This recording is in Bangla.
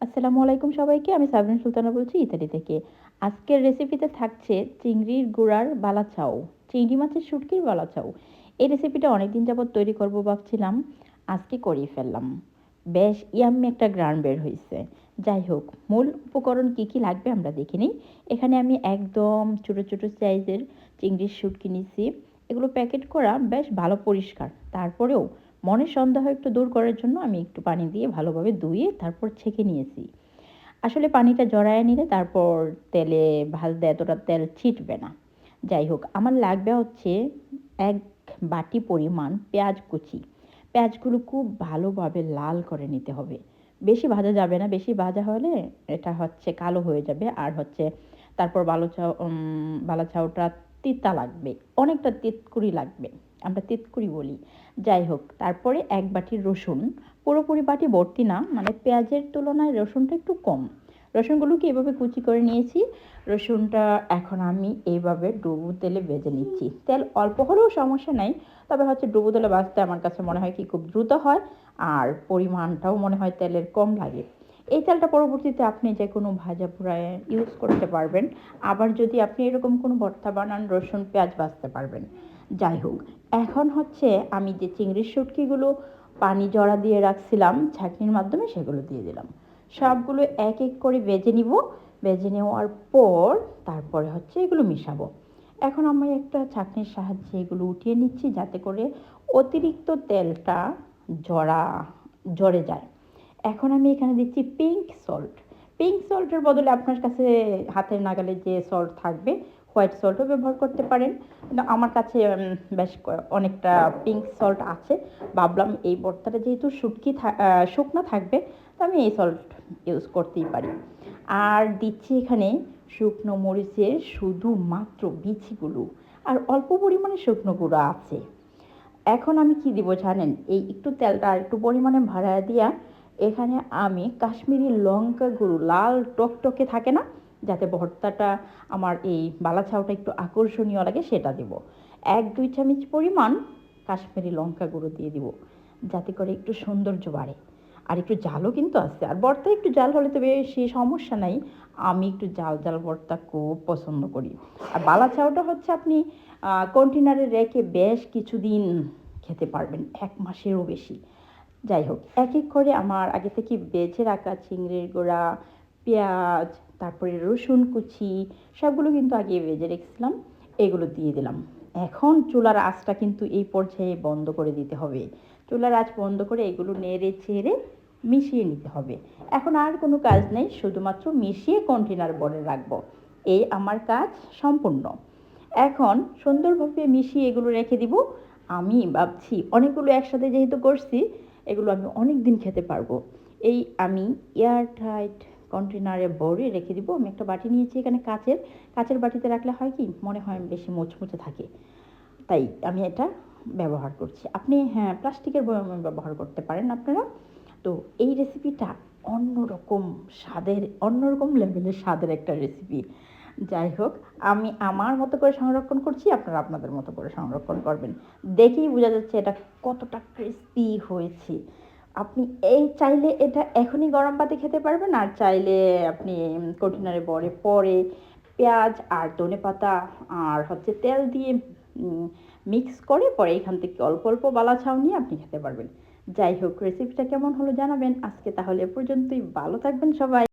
আসসালামু আলাইকুম সবাইকে, আমি সাবরিন সুলতানা বলছি ইতালি থেকে। আজকের রেসিপিতে থাকছে চিংড়ির গুঁড়ার বালাচাও, চিংড়ি মাছের শুটকির বালাচাও। এই রেসিপিটা অনেকদিন যাবত তৈরি করব ভাবছিলাম, আজকে করিয়ে ফেললাম। বেশ ইয়াম্মি একটা গ্রান বের হয়েছে যাই হোক, মূল উপকরণ কি কি লাগবে আমরা দেখে নিই। এখানে আমি একদম ছোটো ছোটো সাইজের চিংড়ির শুটকি নিছি। এগুলো প্যাকেট করা বেশ ভালো পরিষ্কার। তারপরেও মনের সন্দেহ একটু দূর করার জন্য আমি একটু পানি দিয়ে ভালোভাবে ধুয়ে তারপর ছেঁকে নিয়েছি। আসলে পানিটা জড়ায় নিলে তারপর তেলে ভাজতে এতটা তেল ছিটবে না। যাই হোক, আমার লাগবে হচ্ছে এক বাটি পরিমাণ পেঁয়াজ কুচি। পেঁয়াজগুলো খুব ভালোভাবে লাল করে নিতে হবে। বেশি ভাজা যাবে না, বেশি ভাজা হলে এটা হচ্ছে কালো হয়ে যাবে আর হচ্ছে তারপর বালো চাও বালা চাউটা তিতা লাগবে, অনেকটা তিতকুড়ি লাগবে। আমরা তিতকুড়ি বলি। যাই হোক, তারপরে এক বাটি রসুন। পুরোপুরি বাটি ভর্তি না মানে পেঁয়াজের তুলনায় রসুনটা একটু কম। রসুনগুলোকে এভাবে কুচি করে নিয়েছি। রসুনটা এখন আমি এইভাবে ডুবু তেলে ভেজে নিচ্ছি। তেল অল্প হলেও সমস্যা নাই, তবে হচ্ছে ডুবু তেলে বাঁচতে আমার কাছে মনে হয় কি খুব দ্রুত হয়, আর পরিমাণটাও মনে হয় তেলের কম লাগে। এই তেলটা পরবর্তীতে আপনি যে কোনো ভাজা পোড়ায় ইউজ করতে পারবেন। আবার যদি আপনি এরকম কোনো ভর্তা বানান, রসুন, পেঁয়াজ বাঁচতে পারবেন। যাই হোক এখন হচ্ছে আমি যে চিংড়ির শুটকিগুলো পানি জড়া দিয়ে রাখছিলাম, ছাঁকনির মাধ্যমে সেগুলো দিয়ে দিলাম। সবগুলো এক এক করে বেজে নিব। বেজে নেওয়ার পর তারপরে হচ্ছে এগুলো মিশাবো। এখন আমি একটা ছাঁকনির সাহায্যে এগুলো উঠিয়ে নিচ্ছি যাতে করে অতিরিক্ত তেলটা জড়া জড়ে যায়। এখন আমি এখানে দিচ্ছি পিঙ্ক সল্ট পিঙ্ক সল্টের বদলে আপনার কাছে হাতের নাগালে যে সল্ট থাকবে হোয়াইট সল্টও ব্যবহার করতে পারেন। কিন্তু আমার কাছে বেশ অনেকটা পিঙ্ক সল্ট আছে। ভাবলাম এই ভর্তাটা যেহেতু শুটকি শুকনো থাকবে, তো আমি এই সল্ট ইউজ করতেই পারি। আর দিচ্ছি এখানে শুকনো মরিচের শুধুমাত্র বিচিগুলো আর অল্প পরিমাণে শুকনো গুঁড়ো আছে। এখন আমি কি দিব জানেন? এই একটু তেলটা একটু পরিমাণে ভাড়া দিয়া এখানে আমি কাশ্মীরি লঙ্কা গুঁড়ো, লাল টকটকে থাকে না? যাতে ভর্তাটা আমার এই বালাছাওটা একটু আকর্ষণীয় লাগে, সেটা দেব। এক, দুই চামচ পরিমাণ কাশ্মীরি লঙ্কা গুঁড়ো দিয়ে দিব, যাতে করে একটু সৌন্দর্য বাড়ে। আর একটু জালও কিন্তু আছে। আর ভর্তা একটু জাল হলে তো বেশি সমস্যা নাই, আমি একটু জাল জাল ভর্তা খুব পছন্দ করি। আর বালাছাওটা হচ্ছে আপনি কন্টেনারে রেখে বেশ কিছুদিন খেতে পারবেন, এক মাসেরও বেশি। যাই হোক, এক এক করে আমার আগে থেকে বেছে রাখা চিংড়ির গোড়া পেঁয়াজ, তারপরে রসুন কুচি, সবগুলো কিন্তু আগে ভেজে রেখেছিলাম, এগুলো দিয়ে দিলাম। এখন চুলার আঁচটা কিন্তু এই পর্যায়ে বন্ধ করে দিতে হবে। চুলার আঁচ বন্ধ করে এগুলো নেড়ে ছেড়ে মিশিয়ে নিতে হবে। এখন আর কোনো কাজ নেই, শুধুমাত্র মিশিয়ে কন্টেনার বলে রাখব। এই আমার কাজ সম্পূর্ণ। এখন সুন্দরভাবে মিশিয়ে এগুলো রেখে দিব। আমি ভাবছি অনেকগুলো একসাথে যেহেতু করছি, এগুলো আমি অনেক দিন খেতে পারব। এই আমি এয়ার টাইট কন্টেনারে ভরে রেখে দিব। আমি একটা বাটি নিয়েছি এখানে কাচের। কাচের বাটিতে রাখলে হয় কি, মনে হয় বেশি মুচমুচে থাকে। তাই আমি এটা ব্যবহার করছি। আপনি হ্যাঁ প্লাস্টিকের ব্যবহার করতে পারেন আপনারা। তো এই রেসিপিটা অন্যরকম স্বাদের, অন্যরকম লেভেলের স্বাদের একটা রেসিপি যাই হোক, আমি আমার মতো করে সংরক্ষণ করছি, আপনারা আপনাদের মতো করে সংরক্ষণ করবেন। দেখেই বোঝা যাচ্ছে এটা কতটা ক্রিস্পি হয়েছে। আপনি এই চাইলে এটা এখনই গরম পাতে খেতে পারবেন, আর চাইলে আপনি কন্টেনারে বড়ে পরে পেঁয়াজ আর ধনে পাতা আর হচ্ছে তেল দিয়ে মিক্স করে পরে এখান থেকে অল্প অল্প বালা ছাউ নিয়ে আপনি খেতে পারবেন। যাই হোক রেসিপিটা কেমন হলো জানাবেন। আজকে তাহলে পর্যন্তই। ভালো থাকবেন সবাই।